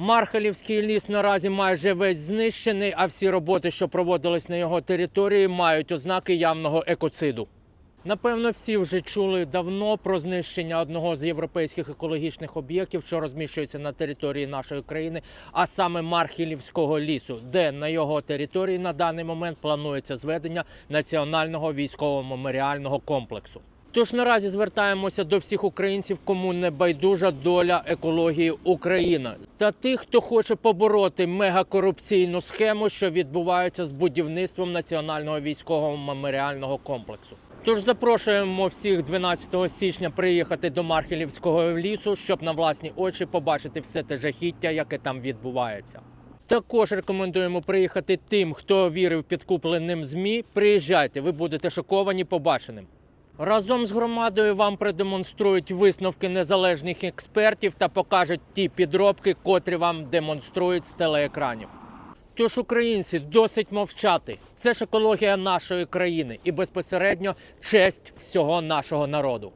Мархалівський ліс наразі майже весь знищений, а всі роботи, що проводились на його території, мають ознаки явного екоциду. Напевно, всі вже чули давно про знищення одного з європейських екологічних об'єктів, що розміщується на території нашої країни, а саме Мархілівського лісу, де на його території на даний момент планується зведення національного військово-меморіального комплексу. Тож наразі звертаємося до всіх українців, кому не байдужа доля екології України, та тих, хто хоче побороти мегакорупційну схему, що відбувається з будівництвом національного військового меморіального комплексу. Тож запрошуємо всіх 12 січня приїхати до Мархілівського лісу, щоб на власні очі побачити все те жахіття, яке там відбувається. Також рекомендуємо приїхати тим, хто вірив підкупленим змі. Приїжджайте, ви будете шоковані побаченим. Разом з громадою вам продемонструють висновки незалежних експертів та покажуть ті підробки, котрі вам демонструють з телеекранів. Тож, українці, досить мовчати. Це ж екологія нашої країни і безпосередньо честь всього нашого народу.